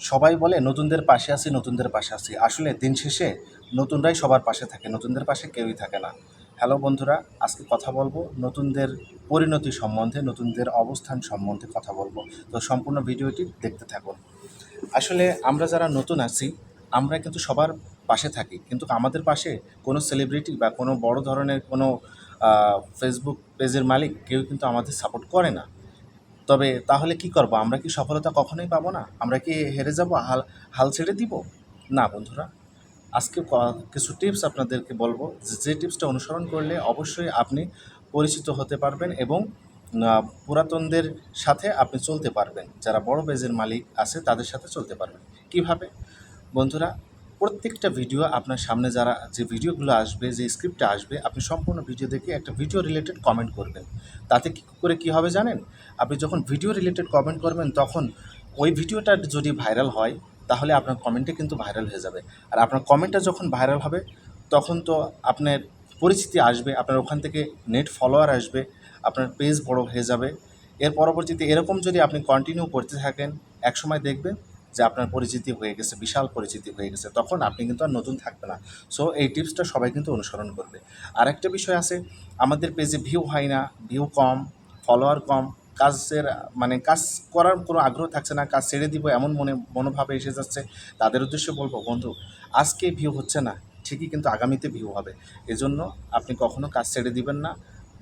সবাই বলে, নতুনদের পাশে আছি, নতুনদের পাশে আছি। আসলে দিন শেষে নতুনরাই সবার পাশে থাকে, নতুনদের পাশে কেউই থাকে না। হ্যালো বন্ধুরা, আজকে কথা বলব নতুনদের পরিণতি সম্বন্ধে, নতুনদের অবস্থান সম্বন্ধে কথা বলব। তো সম্পূর্ণ ভিডিওটি দেখতে থাকুন। আসলে আমরা যারা নতুন আছি আমরা কিন্তু সবার পাশে থাকি। কিন্তু আমাদের পাশে কোনো সেলিব্রিটি বা কোনো বড় ধরনের কোনো ফেসবুক পেজের মালিক কেউ কিন্তু আমাদের সাপোর্ট করে না। তবে তাহলে কি করব? আমরা কি সফলতা কখনোই পাবো না? আমরা কি হেরে যাব? হাল হাল ছেড়ে দিব? না, বন্ধুরা। আজকে কিছু টিপস আপনাদেরকে বলব। যে- যে টিপসটা অনুসরণ করলে অবশ্যই আপনি পরিচিত হতে পারবেন এবং পুরাতনদের সাথে আপনি চলতে পারবেন। যারা বড় পেজের মালিক আছে, তাদের সাথে চলতে পারবেন। কীভাবে? বন্ধুরা প্রত্যেকটা ভিডিও আপনার সামনে যারা, যে ভিডিওগুলো আসবে, যে স্ক্রিপ্টটা আসবে, আপনি সম্পূর্ণ ভিডিও দেখে একটা ভিডিও রিলেটেড কমেন্ট করবেন। তাতে কী করে কি হবে জানেন? আপনি যখন ভিডিও রিলেটেড কমেন্ট করবেন, তখন ওই ভিডিওটা যদি ভাইরাল হয়, তাহলে আপনার কমেন্টে কিন্তু ভাইরাল হয়ে যাবে। আর আপনার কমেন্টটা যখন ভাইরাল হবে, তখন তো আপনার পরিচিতি আসবে, আপনার ওখান থেকে নেট ফলোয়ার আসবে, আপনার পেজ বড় হয়ে যাবে। এর পরবর্তীতে এরকম যদি আপনি কন্টিনিউ করতে থাকেন, একসময় দেখবেন যে আপনার পরিচিতি হয়ে গেছে, বিশাল পরিচিতি হয়ে গেছে, তখন আপনি কিন্তু আর নতুন থাকবে না। সো এই টিপসটা সবাই কিন্তু অনুসরণ করবে। আর একটা বিষয় আছে, আমাদের পেজে ভিউ হয় না ভিউ কম ফলোয়ার কম, কাজের মানে কাজ করার কোনো আগ্রহ থাকছে না, কাজ ছেড়ে দিব এমন মনে, মনোভাবে এসে যাচ্ছে, তাদের উদ্দেশ্যে বলব, বন্ধু, আজকে ভিউ হচ্ছে না, ঠিকই কিন্তু আগামীতে ভিউ হবে। এজন্য আপনি কখনো কাজ ছেড়ে দিবেন না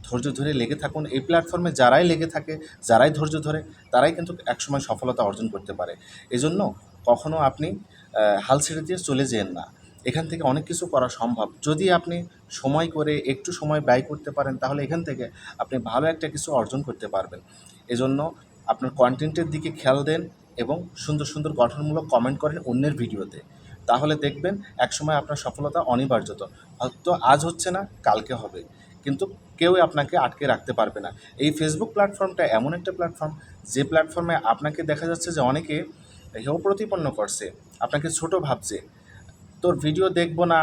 ধৈর্য ধরে লেগে থাকুন। এই প্ল্যাটফর্মে যারাই লেগে থাকে, যারাই ধৈর্য ধরে, তারাই কিন্তু একসময় সফলতা অর্জন করতে পারে। এজন্য কখনো আপনি হাল ছেড়ে দিয়ে চলে যেন না। এখান থেকে অনেক কিছু করা সম্ভব। যদি আপনি সময় করে একটু সময় ব্যয় করতে পারেন, তাহলে এখান থেকে আপনি ভালো একটা কিছু অর্জন করতে পারবেন। এজন্য আপনার কন্টেন্টের দিকে খেয়াল দেন এবং সুন্দর সুন্দর গঠনমূলক কমেন্ট করেন অন্যের ভিডিওতে। তাহলে দেখবেন একসময় আপনার সফলতা অনিবার্যত। হয়তো আজ হচ্ছে না, কালকে হবে। কিন্তু কেউই আপনাকে আটকে রাখতে পারবে না। এই ফেসবুক প্ল্যাটফর্মটা এমন একটা প্ল্যাটফর্ম যে প্ল্যাটফর্মে আপনাকে দেখা যাচ্ছে যে অনেকে হেয় প্রতিপন্ন করছে, আপনাকে ছোট ভাবছে, তোর ভিডিও দেখব না।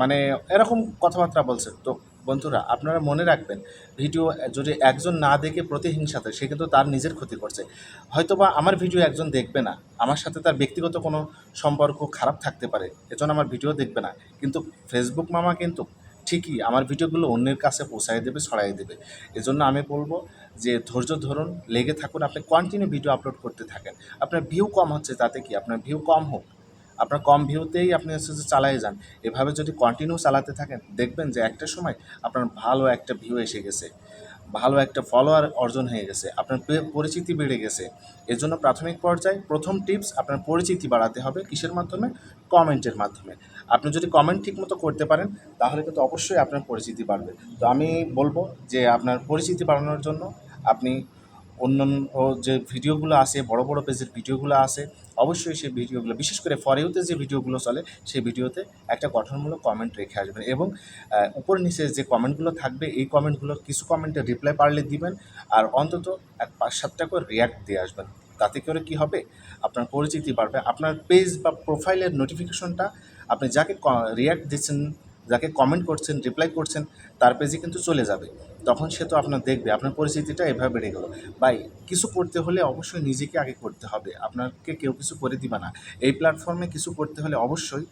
মানে এরকম কথাবার্তা বলছে। তো বন্ধুরা, আপনারা মনে রাখবেন ভিডিও যদি একজন না দেখে প্রতিহিংসাতে, সে কিন্তু তার নিজের ক্ষতি করছে। হয়তোবা আমার ভিডিও একজন দেখবে না, আমার সাথে তার ব্যক্তিগত কোনো সম্পর্ক খারাপ থাকতে পারে, এজন্য আমার ভিডিও দেখবে না। কিন্তু ফেসবুক মামা কিন্তু ঠিকই আমার ভিডিওগুলো অন্যের কাছে পৌঁছায় দেবে ছড়াই দেবে। এজন্য আমি বলব যে ধৈর্য ধরুন, লেগে থাকুন, আপনি কন্টিনিউ ভিডিও আপলোড করতে থাকেন। আপনার ভিউ কম হচ্ছে, তাতে কি? আপনার ভিউ কম হোক। আপনার কম ভিউতেই আপনি হচ্ছে যে চালাই যান। এভাবে যদি কন্টিনিউ চালাতে থাকেন, দেখবেন যে একটা সময় আপনার ভালো একটা ভিউ এসে গেছে। ভালো একটা ফলোয়ার অর্জন হয়ে গেছে, আপনার পরিচিতি বেড়ে গেছে, এর জন্য প্রাথমিক পর্যায়ে প্রথম টিপস আপনার পরিচিতি বাড়াতে হবে কিসের মাধ্যমে? কমেন্টের মাধ্যমে। আপনি যদি কমেন্ট ঠিকমতো করতে পারেন, তাহলে কিন্তু অবশ্যই আপনার পরিচিতি বাড়বে। তো আমি বলব যে আপনার পরিচিতি বাড়ানোর জন্য আপনি অন্যান্য যে ভিডিওগুলো আছে বড় বড় পেজের ভিডিওগুলো আছে অবশ্যই সেই ভিডিওগুলো, বিশেষ করে ফরেউতে যে ভিডিওগুলো চলে, সেই ভিডিওতে একটা গঠনমূলক কমেন্ট রেখে আসবেন এবং উপর নিচে যে কমেন্টগুলো থাকবে, এই কমেন্টগুলোর কিছু কমেন্টে রিপ্লাই পারলে দিবেন আর অন্তত এক পাঁচ সাতটা করে রিয়াক্ট দিয়ে আসবেন। তাতে করে কি হবে? আপনার পরিচিতি বাড়বে। আপনার পেজ বা প্রোফাইলের নোটিফিকেশনটা আপনি যাকে রিয়াক্ট দিচ্ছেন যাকে কমেন্ট করছেন রিপ্লাই করছেন, তার পেজে কিন্তু চলে যাবে। তখন সে তো আপনার দেখবে, আপনার পরিস্থিতিটা এভাবে বেড়ে গেল। ভাই, কিছু করতে হলে অবশ্যই নিজেকে আগে করতে হবে। আপনাকে কেউ কিছু করে দিবে না। এই প্ল্যাটফর্মে কিছু করতে হলে অবশ্যই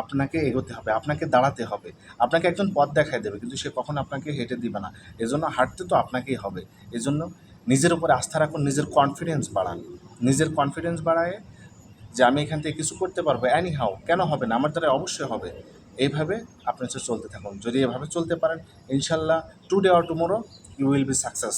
আপনাকে এগোতে হবে, আপনাকে দাঁড়াতে হবে। আপনাকে একজন পথ দেখায় দেবে, কিন্তু সে কখন আপনাকে হেঁটে দিবে না। এজন্য হাঁটতে তো আপনাকেই হবে। এজন্য নিজের উপরে আস্থা রাখুন, নিজের কনফিডেন্স বাড়ান। নিজের কনফিডেন্স বাড়ায় যে আমি এখান থেকে কিছু করতে পারব অ্যানি হাও কেন হবে না? আমার দ্বারা অবশ্যই হবে। এইভাবে আপনি চলতে থাকুন। যদি এভাবে চলতে পারেন, ইনশাল্লাহ today or tomorrow you will be success